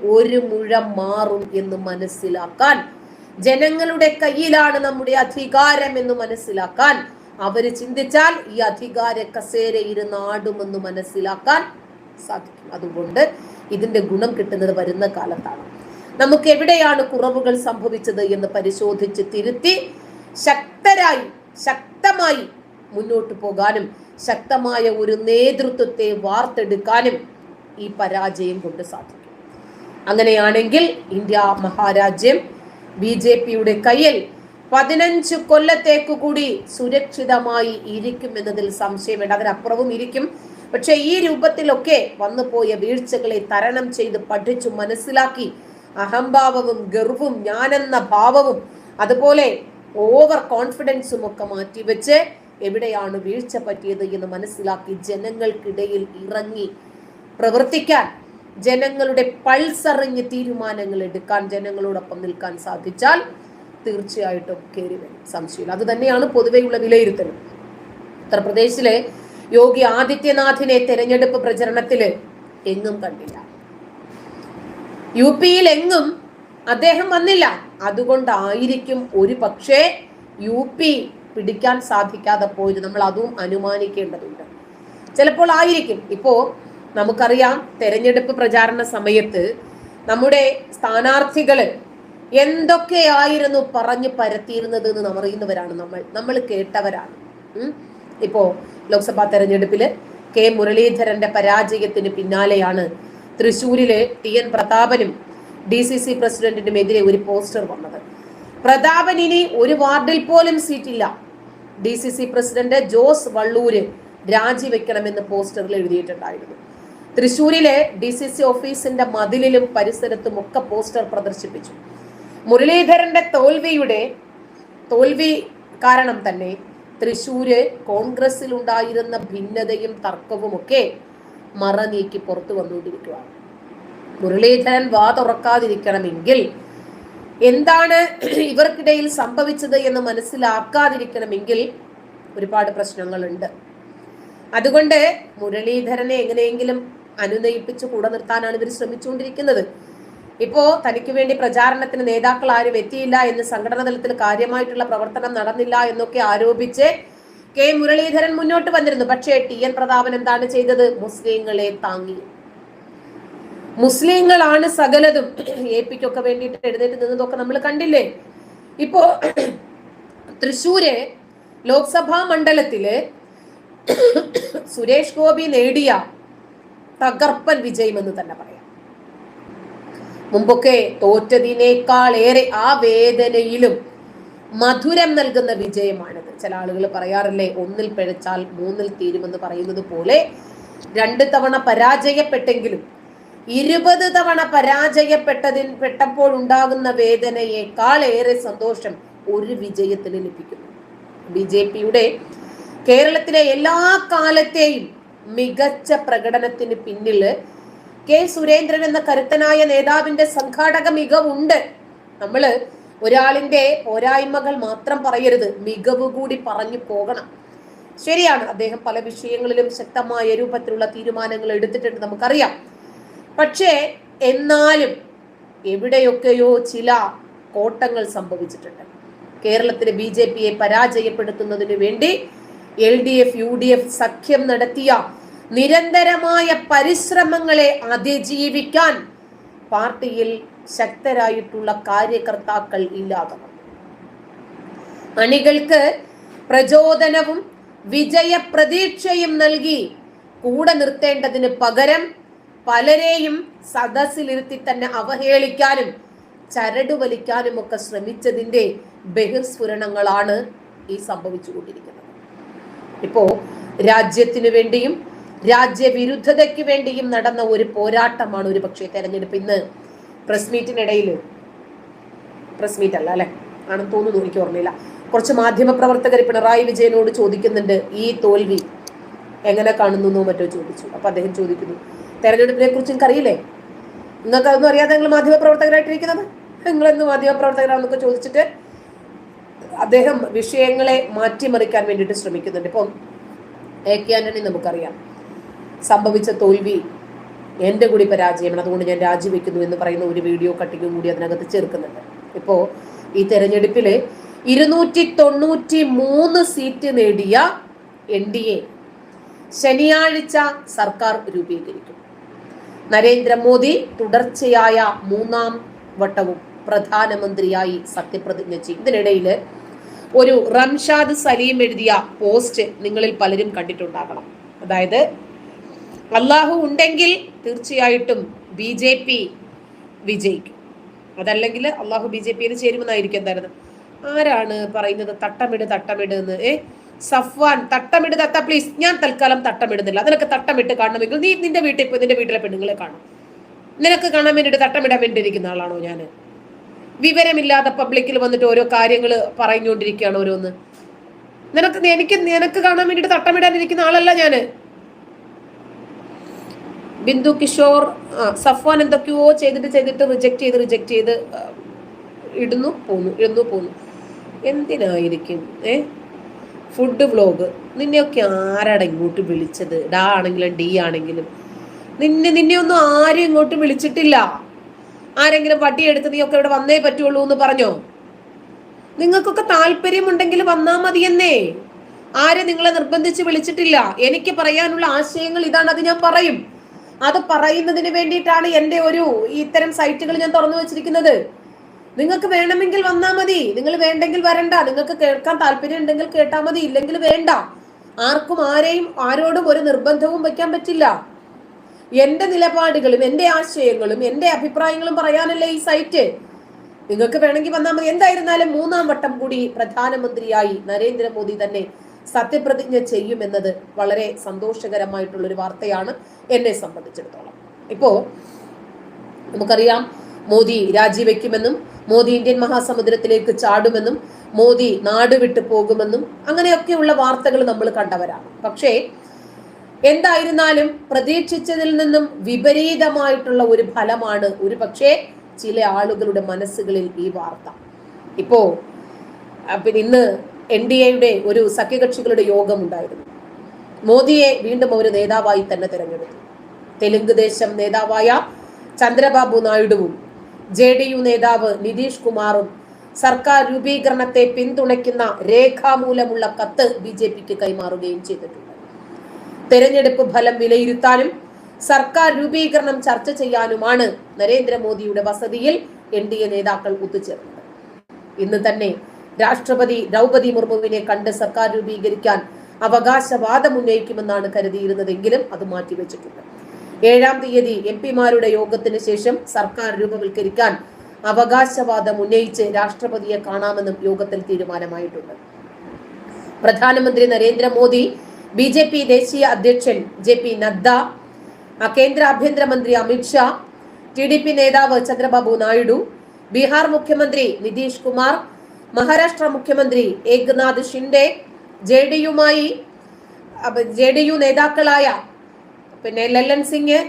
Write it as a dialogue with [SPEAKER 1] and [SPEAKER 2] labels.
[SPEAKER 1] ഒരു മുഴം മാറും എന്ന് മനസ്സിലാക്കാൻ. ജനങ്ങളുടെ കയ്യിലാണ് നമ്മുടെ അധികാരം എന്ന് മനസ്സിലാക്കാൻ. അവർ ചിന്തിച്ചാൽ ഈ അധികാര കസേര ഇരുന്നാടുമെന്ന് മനസ്സിലാക്കാൻ സാധിക്കും. അതുകൊണ്ട് ഇതിന്റെ ഗുണം കിട്ടുന്നത് വരുന്ന കാലത്താണ്. നമുക്ക് എവിടെയാണ് കുറവുകൾ സംഭവിച്ചത് എന്ന് പരിശോധിച്ച് തിരുത്തി ശക്തരായി ശക്തമായി മുന്നോട്ട് പോകാനും ശക്തമായ ഒരു നേതൃത്വത്തെ വാർത്തെടുക്കാനും ഈ പരാജയം കൊണ്ട് സാധിക്കും. അങ്ങനെയാണെങ്കിൽ ഇന്ത്യ മഹാരാജ്യം ബി ജെ പിയുടെ കയ്യിൽ പതിനഞ്ച് കൊല്ലത്തേക്കു കൂടി സുരക്ഷിതമായി ഇരിക്കും എന്നതിൽ സംശയമുണ്ട്. അതിനപ്പുറവും ഇരിക്കും. പക്ഷെ ഈ രൂപത്തിലൊക്കെ വന്നുപോയ വീഴ്ചകളെ തരണം ചെയ്ത് പഠിച്ചു മനസ്സിലാക്കി അഹംഭാവവും ഗർവും ഞാനെന്ന ഭാവവും അതുപോലെ ഓവർ കോൺഫിഡൻസും ഒക്കെ മാറ്റിവെച്ച് എവിടെയാണ് വീഴ്ച പറ്റിയത് എന്ന് മനസ്സിലാക്കി ജനങ്ങൾക്കിടയിൽ ഇറങ്ങി പ്രവർത്തിക്കാൻ ജനങ്ങളുടെ പൾസറിഞ്ഞ് തീരുമാനങ്ങൾ എടുക്കാൻ ജനങ്ങളോടൊപ്പം നിൽക്കാൻ സാധിച്ചാൽ തീർച്ചയായിട്ടും കയറി വരും. സംശയമില്ല. അത് തന്നെയാണ് പൊതുവെയുള്ള വിലയിരുത്തൽ ഉത്തർപ്രദേശിലെ യോഗി ആദിത്യനാഥിനെ തെരഞ്ഞെടുപ്പ് പ്രചരണത്തിൽ എങ്ങും കണ്ടില്ല. യു പിയിൽ എങ്ങും അദ്ദേഹം വന്നില്ല. അതുകൊണ്ടായിരിക്കും ഒരു പക്ഷേ യു പി പിടിക്കാൻ സാധിക്കാതെ പോയത്. നമ്മൾ അതും അനുമാനിക്കേണ്ടതുണ്ട്. ചിലപ്പോൾ ആയിരിക്കും. ഇപ്പോ നമുക്കറിയാം തെരഞ്ഞെടുപ്പ് പ്രചാരണ സമയത്ത് നമ്മുടെ സ്ഥാനാർത്ഥികൾ എന്തൊക്കെയായിരുന്നു പറഞ്ഞു പരത്തിയിരുന്നത് എന്ന് അറിയുന്നവരാണ് നമ്മൾ. നമ്മൾ കേട്ടവരാണ്. ഇപ്പോ ലോക്സഭാ തെരഞ്ഞെടുപ്പിൽ കെ മുരളീധരന്റെ പരാജയത്തിന് പിന്നാലെയാണ് തൃശൂരിലെ ടി എൻ പ്രതാപനും ഡി സി സി പ്രസിഡന്റിനുമെതിരെ ഒരു പോസ്റ്റർ വന്നത്. പ്രതാപൻ ഇനി ഒരു വാർഡിൽ പോലും സീറ്റില്ല. D C C president Jose Vallur രാജിവെക്കണമെന്ന് പോസ്റ്ററിൽ എഴുതിയിട്ടുണ്ടായിരുന്നു. തൃശൂരിലെ ഡി സി സി ഓഫീസിന്റെ മതിലിലും പരിസരത്തും ഒക്കെ പോസ്റ്റർ പ്രദർശിപ്പിച്ചു. മുരളീധരന്റെ തോൽവിയുടെ തോൽവി കാരണം തന്നെ തൃശൂര് കോൺഗ്രസിൽ ഉണ്ടായിരുന്ന ഭിന്നതയും തർക്കവും ഒക്കെ മറനീക്കി പുറത്തു വന്നുകൊണ്ടിരിക്കുകയാണ്. മുരളീധരൻ വാ തുറക്കാതിരിക്കണമെങ്കിൽ എന്താണ് ഇവർക്കിടയിൽ സംഭവിച്ചത് എന്ന് മനസ്സിലാക്കാതിരിക്കണമെങ്കിൽ ഒരുപാട് പ്രശ്നങ്ങളുണ്ട്. അതുകൊണ്ട് മുരളീധരനെ എങ്ങനെയെങ്കിലും അനുനയിപ്പിച്ച് കൂടെ നിർത്താനാണ് ഇവർ ശ്രമിച്ചുകൊണ്ടിരിക്കുന്നത്. ഇപ്പോ തനിക്ക് വേണ്ടി പ്രചാരണത്തിന് നേതാക്കൾ ആരും എത്തിയില്ല എന്ന് സംഘടന തലത്തിൽ കാര്യമായിട്ടുള്ള പ്രവർത്തനം നടന്നില്ല എന്നൊക്കെ ആരോപിച്ച് കെ മുരളീധരൻ മുന്നോട്ട് വന്നിരുന്നു. പക്ഷേ ടി എൻ പ്രതാപൻ എന്താണ് ചെയ്തത്? മുസ്ലിങ്ങളെ താങ്ങി. മുസ്ലിങ്ങളാണ് സകലതും. എ പിക്കൊക്കെ വേണ്ടിയിട്ട് എഴുന്നേറ്റ് നിന്നതൊക്കെ നമ്മൾ കണ്ടില്ലേ? ഇപ്പോ തൃശൂരെ ലോക്സഭാ മണ്ഡലത്തിൽ സുരേഷ് ഗോപി നേടിയ തകർപ്പൻ വിജയമെന്ന് തന്നെ പറയാം. മുമ്പൊക്കെ തോറ്റതിനേക്കാൾ ഏറെ ആ വേദനയിലും മധുരം നൽകുന്ന വിജയമാണിത്. ചില ആളുകൾ പറയാറില്ലേ ഒന്നിൽ പിഴച്ചാൽ മൂന്നിൽ തീരുമെന്ന് പറയുന്നത് പോലെ രണ്ട് തവണ പരാജയപ്പെട്ടെങ്കിലും ഇരുപത് തവണ പരാജയപ്പെട്ടതിൽ പെട്ടപ്പോൾ ഉണ്ടാകുന്ന വേദനയേക്കാൾ ഏറെ സന്തോഷം ഒരു വിജയത്തിന് ലഭിക്കുന്നു. ബി ജെ പിയുടെ കേരളത്തിലെ എല്ലാ കാലത്തെയും മികച്ച പ്രകടനത്തിന് പിന്നിൽ കെ സുരേന്ദ്രൻ എന്ന കരുത്തനായ നേതാവിന്റെ സംഘാടക മികവുണ്ട്. നമ്മൾ ഒരാളിന്റെ പോരായ്മകൾ മാത്രം പറയരുത് മികവ് കൂടി പറഞ്ഞു പോകണം. ശരിയാണ് അദ്ദേഹം പല വിഷയങ്ങളിലും ശക്തമായ രൂപത്തിലുള്ള തീരുമാനങ്ങൾ എടുത്തിട്ടുണ്ട് നമുക്കറിയാം. പക്ഷേ എന്നാലും എവിടെയൊക്കെയോ ചില കോട്ടങ്ങൾ സംഭവിച്ചിട്ടുണ്ട്. കേരളത്തിലെ ബി ജെ പിയെ പരാജയപ്പെടുത്തുന്നതിനു വേണ്ടി L D F U D F സഖ്യം നടത്തിയ നിരന്തരമായ പരിശ്രമങ്ങളെ അതിജീവിക്കാൻ പാർട്ടിയിൽ ശക്തരായിട്ടുള്ള കാര്യകർത്താക്കൾ ഇല്ലാതെ. അണികൾക്ക് പ്രചോദനവും വിജയപ്രതീക്ഷയും നൽകി കൂടെ നിർത്തേണ്ടതിന് പകരം പലരെയും സദസ്സിലിരുത്തി തന്നെ അവഹേളിക്കാനും ചരടുവലിക്കാനും ഒക്കെ ശ്രമിച്ചതിന്റെ ബഹിർസ്ഫുരണങ്ങളാണ് ഈ സംഭവിച്ചുകൊണ്ടിരിക്കുന്നത് ഇപ്പോ രാജ്യത്തിനു വേണ്ടിയും രാജ്യവിരുദ്ധതയ്ക്ക് വേണ്ടിയും നടന്ന ഒരു പോരാട്ടമാണ് ഒരു പക്ഷേ തെരഞ്ഞെടുപ്പ് ഇന്ന്. പ്രസ് മീറ്റിനിടയിൽ പ്രസ് മീറ്റ് അല്ല? അല്ലെ ആണെന്ന് തോന്നുന്നു എനിക്ക് ഓർമ്മയില്ല. കുറച്ച് മാധ്യമ പ്രവർത്തകർ പിണറായി വിജയനോട് ചോദിക്കുന്നുണ്ട് ഈ തോൽവി എങ്ങനെ കാണുന്നു എന്നോ മറ്റോ ചോദിച്ചു. അപ്പൊ അദ്ദേഹം ചോദിക്കുന്നു തെരഞ്ഞെടുപ്പിനെ കുറിച്ച് നിങ്ങൾക്ക് അറിയില്ലേ നിങ്ങൾക്ക് അതൊന്നും അറിയാതെ നിങ്ങൾ മാധ്യമ പ്രവർത്തകരായിട്ടിരിക്കുന്നത്? നിങ്ങൾ എന്ന് മാധ്യമ പ്രവർത്തകരാണെന്നൊക്കെ ചോദിച്ചിട്ട് അദ്ദേഹം വിഷയങ്ങളെ മാറ്റിമറിക്കാൻ വേണ്ടിയിട്ട് ശ്രമിക്കുന്നുണ്ട്. ഇപ്പം എ കെ ആന്റണി നമുക്കറിയാം. സംഭവിച്ച തോൽവി എന്റെ കൂടി പരാജയമാണ് അതുകൊണ്ട് ഞാൻ രാജിവെക്കുന്നു എന്ന് പറയുന്ന ഒരു വീഡിയോ കട്ടിങ്ങും കൂടി അതിനകത്ത് ചേർക്കുന്നുണ്ട്. ഇപ്പോൾ ഈ തെരഞ്ഞെടുപ്പിൽ ഇരുന്നൂറ്റി തൊണ്ണൂറ്റി മൂന്ന് സീറ്റ് നേടിയ എൻ ഡി എ ശനിയാഴ്ച സർക്കാർ രൂപീകരിക്കും. നരേന്ദ്രമോദി തുടർച്ചയായ മൂന്നാം വട്ടവും പ്രധാനമന്ത്രിയായി സത്യപ്രതിജ്ഞ ചെയ്യും. ഇതിനിടയിൽ ഒരു റംഷാദ് സലീം എഴുതിയ പോസ്റ്റ് നിങ്ങളിൽ പലരും കണ്ടിട്ടുണ്ടാകണം. അതായത് അള്ളാഹു ഉണ്ടെങ്കിൽ തീർച്ചയായിട്ടും ബി ജെ പി വിജയിക്കും. അതല്ലെങ്കിൽ അള്ളാഹു ബി ജെ പിയിൽ ചേരുമെന്നായിരിക്കും എന്തായിരുന്നു ആരാണ് പറയുന്നത്? തട്ടമിട് തട്ടമിട് എന്ന്. ഏ സഫ്വാൻ തട്ടമിട് തത്ത പ്ലീസ് ഞാൻ തൽക്കാലം തട്ടമിടുന്നില്ല. അതിനൊക്കെ തട്ടമിട്ട് കാണണമെങ്കിൽ നീ നിന്റെ വീട്ടിൽ പോയി നിന്റെ വീട്ടിലെ പെണ്ണുങ്ങളെ കാണും. നിനക്ക് കാണാൻ വേണ്ടിയിട്ട് തട്ടമിടാൻ വേണ്ടി ഇരിക്കുന്ന ആളാണോ ഞാൻ വിവരമില്ലാതെ പബ്ലിക്കിൽ വന്നിട്ട് ഓരോ കാര്യങ്ങൾ പറഞ്ഞുകൊണ്ടിരിക്കുകയാണ് ഓരോന്ന്. നിനക്ക് എനിക്ക് നിനക്ക് കാണാൻ വേണ്ടിയിട്ട് തട്ടമിടാനിരിക്കുന്ന ആളല്ല ഞാൻ. ബിന്ദു കിഷോർ സഫ്വാൻ എന്തൊക്കെയോ ചെയ്തിട്ട് ചെയ്തിട്ട് റിജക്ട് ചെയ്ത് റിജക്ട് ചെയ്ത് ഇടുന്നു പോന്നു ഇടുന്നു പോന്നു. എന്തിനായിരിക്കും ഏ? ഫുഡ് വ്ലോഗ് നിന്നെയൊക്കെ ആരാടാ ഇങ്ങോട്ട് വിളിച്ചത്? ഡാ ആണെങ്കിലും ഡി ആണെങ്കിലും. നിന്നെ നിന്നെ ഒന്നും ആരും ഇങ്ങോട്ട് വിളിച്ചിട്ടില്ല. ആരെങ്കിലും വട്ടിയെടുത്ത് ഒക്കെ ഇവിടെ വന്നേ പറ്റുള്ളൂ എന്ന് പറഞ്ഞോ? നിങ്ങൾക്കൊക്കെ താല്പര്യമുണ്ടെങ്കിൽ വന്നാ മതിയെന്നേ. ആരെ നിങ്ങളെ നിർബന്ധിച്ച് വിളിച്ചിട്ടില്ല? എനിക്ക് പറയാനുള്ള ആശയങ്ങൾ ഇതാണ് അത് ഞാൻ പറയും. അത് പറയുന്നതിന് വേണ്ടിയിട്ടാണ് എന്റെ ഒരു ഇത്തരം സൈറ്റുകൾ ഞാൻ തുറന്നു വെച്ചിരിക്കുന്നത്. നിങ്ങൾക്ക് വേണമെങ്കിൽ വന്നാൽ മതി. നിങ്ങൾ വേണ്ടെങ്കിൽ വരണ്ട. നിങ്ങൾക്ക് കേൾക്കാൻ താല്പര്യം ഉണ്ടെങ്കിൽ കേട്ടാൽ മതി. ഇല്ലെങ്കിൽ വേണ്ട. ആർക്കും ആരെയും ആരോടും ഒരു നിർബന്ധവും വെക്കാൻ പറ്റില്ല. എന്റെ നിലപാടുകളും എന്റെ ആശയങ്ങളും എന്റെ അഭിപ്രായങ്ങളും പറയാനല്ലേ ഈ സൈറ്റ് നിങ്ങൾക്ക് വേണമെങ്കിൽ വന്നാൽ മതി. എന്തായിരുന്നാലും മൂന്നാം വട്ടം കൂടി പ്രധാനമന്ത്രിയായി നരേന്ദ്രമോദി തന്നെ സത്യപ്രതിജ്ഞ ചെയ്യുമെന്നത് വളരെ സന്തോഷകരമായിട്ടുള്ള ഒരു വാർത്തയാണ് എന്നെ സംബന്ധിച്ചിടത്തോളം. ഇപ്പോ നമുക്കറിയാം മോദി രാജിവെക്കുമെന്നും മോദി ഇന്ത്യൻ മഹാസമുദ്രത്തിലേക്ക് ചാടുമെന്നും മോദി നാട് വിട്ടു പോകുമെന്നും അങ്ങനെയൊക്കെയുള്ള വാർത്തകൾ നമ്മൾ കണ്ടവരാണ്. പക്ഷേ എന്തായിരുന്നാലും പ്രതീക്ഷിച്ചതിൽ നിന്നും വിപരീതമായിട്ടുള്ള ഒരു ഫലമാണ് ഒരു പക്ഷേ ചില ആളുകളുടെ മനസ്സുകളിൽ ഈ വാർത്ത. ഇപ്പോ പിന്നെ ഇന്ന് എൻ ഡി എയുടെ ഒരു സഖ്യകക്ഷികളുടെ യോഗം ഉണ്ടായിരുന്നു. മോദിയെ വീണ്ടും ഒരു നേതാവായി തന്നെ തിരഞ്ഞെടുത്തു. തെലുങ്ക് ദേശം നേതാവായ ചന്ദ്രബാബു നായിഡുവും ജെ ഡി യു നേതാവ് നിതീഷ് കുമാറും സർക്കാർ രൂപീകരണത്തെ പിന്തുണയ്ക്കുന്ന രേഖാമൂലമുള്ള കത്ത് ബി ജെ പിക്ക് കൈമാറുകയും ചെയ്തിട്ടുണ്ട്. തെരഞ്ഞെടുപ്പ് ഫലം വിലയിരുത്താനും സർക്കാർ രൂപീകരണം ചർച്ച ചെയ്യാനുമാണ് നരേന്ദ്രമോദിയുടെ വസതിയിൽ എൻ ഡി എ നേതാക്കൾ ഒത്തുചേർന്നത്. ഇന്ന് തന്നെ രാഷ്ട്രപതി ദ്രൗപതി മുർമുവിനെ കണ്ട് സർക്കാർ രൂപീകരിക്കാൻ അവകാശവാദം ഉന്നയിക്കുമെന്നാണ് കരുതിയിരുന്നതെങ്കിലും അത് മാറ്റിവെച്ചിട്ടുണ്ട്. ഏഴാം തീയതി എം പിമാരുടെ യോഗത്തിന് ശേഷം സർക്കാർ രൂപവൽക്കരിക്കാൻ അവകാശവാദം ഉന്നയിച്ച് രാഷ്ട്രപതിയെ കാണാമെന്നും യോഗത്തിൽ തീരുമാനമായിട്ടുണ്ട്. പ്രധാനമന്ത്രി നരേന്ദ്രമോദി ബി ജെ പി ദേശീയ അധ്യക്ഷൻ ജെ പി നദ്ദ കേന്ദ്ര ആഭ്യന്തരമന്ത്രി അമിത്ഷാ ടി ഡി പി നേതാവ് ചന്ദ്രബാബു നായിഡു ബീഹാർ മുഖ്യമന്ത്രി നിതീഷ് കുമാർ മഹാരാഷ്ട്ര മുഖ്യമന്ത്രി ഏക്നാഥ് ഷിൻഡെ ജെ ഡി യുമായി ജെ ഡി യു നേതാക്കളായ പിന്നെ ലല്ലൻ സിംഗ്